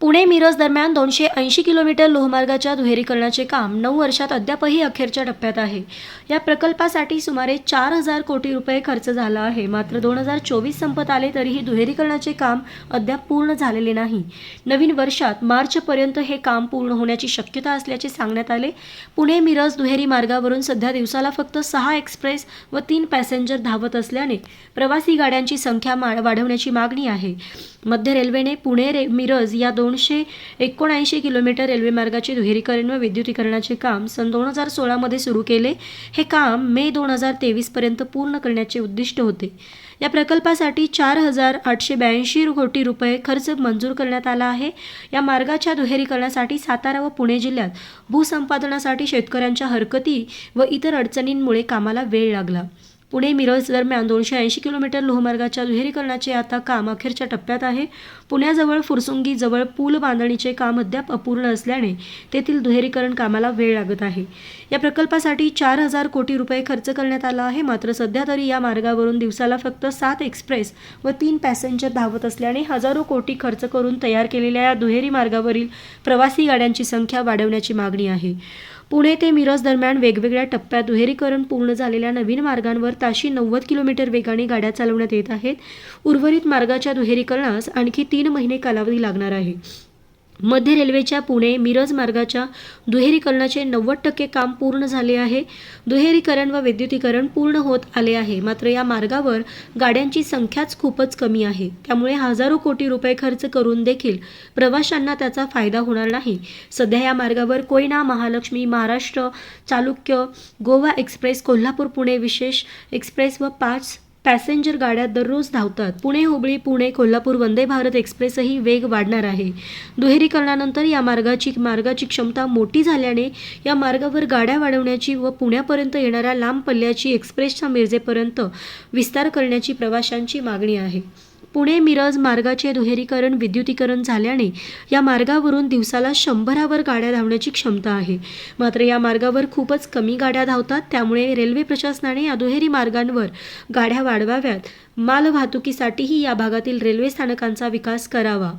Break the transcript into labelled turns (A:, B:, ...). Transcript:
A: पुणे मिरज दरम्यान दोनशे ऐंशी किलोमीटर लोहमार्गाच्या दुहेरीकरणाचे काम नऊ वर्षात अद्यापही अखेरच्या टप्प्यात आहे. या प्रकल्पासाठी सुमारे चार हजार कोटी रुपये खर्च झाला आहे. मात्र दोन हजार चोवीस संपत आले तरीही दुहेरीकरणाचे काम अद्याप पूर्ण झालेले नाही. नवीन वर्षात मार्चपर्यंत हे काम पूर्ण होण्याची शक्यता असल्याचे सांगण्यात आले. पुणे मिरज दुहेरी मार्गावरून सध्या दिवसाला फक्त सहा एक्सप्रेस व तीन पॅसेंजर धावत असल्याने प्रवासी गाड्यांची संख्या मा- वाढवण्याची मागणी आहे. मध्य रेल्वेने पुणे रे मिरज या दोन दोनशे एकोणऐंशी किलोमीटर रेल्वे मार्गाचे दुहेरीकरण व विद्युतीकरणाचे काम सन दोन हजार सोळामध्ये सुरू केले. हे काम मे दोन हजार तेवीसपर्यंत पूर्ण करण्याचे उद्दिष्ट होते. या प्रकल्पासाठी चार हजार आठशे ब्याऐंशी कोटी रुपये खर्च मंजूर करण्यात आला आहे. या मार्गाच्या दुहेरीकरणासाठी सातारा व पुणे जिल्ह्यात भूसंपादनासाठी शेतकऱ्यांच्या हरकती व इतर अडचणींमुळे कामाला वेळ लागला. पुणे मिरज दरम्यान दोनशे ऐंशी किलोमीटर लोहमार्गाच्या दुहेरीकरणाचे आता काम अखेरच्या टप्प्यात आहे. पुण्याजवळ फुरसुंगी जवळ पूल बांधणीचे काम अद्याप अपूर्ण असल्याने तेथील दुहेरीकरण कामाला वेळ लागत आहे. या प्रकल्पासाठी चार हजार कोटी रुपये खर्च करण्यात आला आहे. मात्र सध्या तरी या मार्गावरून दिवसाला फक्त सात एक्सप्रेस व तीन पॅसेंजर धावत असल्याने हजारो कोटी खर्च करून तयार केलेल्या या दुहेरी मार्गावरील प्रवासी गाड्यांची संख्या वाढवण्याची मागणी आहे. पुणे ते मिरज दरम्यान वेगवेगळ्या टप्प्यात दुहेरीकरण पूर्ण झालेल्या नवीन मार्गांवर ताशी नव्वद किलोमीटर वेगाने गाड्या चालवण्यात येत आहेत. उर्वरित मार्गाच्या दुहेरीकरणास आणखी तीन महिने कालावधी लागणार आहे. मध्य रेल्वेच्या पुणे मिरज मार्गाच्या दुहेरीकरणाचे नव्वद टक्के काम पूर्ण झाले आहे. दुहेरीकरण व विद्युतीकरण पूर्ण होत आले आहे. मात्र या मार्गावर गाड्यांची संख्याच खूपच कमी आहे. त्यामुळे हजारो कोटी रुपये खर्च करून देखील प्रवाशांना त्याचा फायदा होणार नाही. सध्या या मार्गावर कोयना महालक्ष्मी महाराष्ट्र चालुक्य गोवा एक्सप्रेस कोल्हापूर पुणे विशेष एक्सप्रेस व पाच पॅसेंजर गाड्या दररोज धावतात. पुणे हुबळी पुणे कोल्हापूर वंदे भारत एक्सप्रेसही वेग वाढणार आहे. दुहेरीकरणानंतर या मार्गाची मार्गाची क्षमता मोठी झाल्याने या मार्गावर गाड्या वाढवण्याची व पुण्यापर्यंत येणाऱ्या लांब पल्ल्याची एक्सप्रेसच्या मिरजेपर्यंत विस्तार करण्याची प्रवाशांची मागणी आहे. पुणे मिरज मार्गाचे दुहेरीकरण विद्युतीकरण झाल्याने या मार्गावरून दिवसाला शंभरावर गाड्या धावण्याची क्षमता आहे. मात्र या मार्गावर खूपच कमी गाड्या धावतात त्यामुळे रेल्वे प्रशासनाने या दुहेरी मार्गांवर गाड्या वाढवाव्यात. मालवाहतुकीसाठीही या भागातील रेल्वे स्थानकांचा विकास करावा.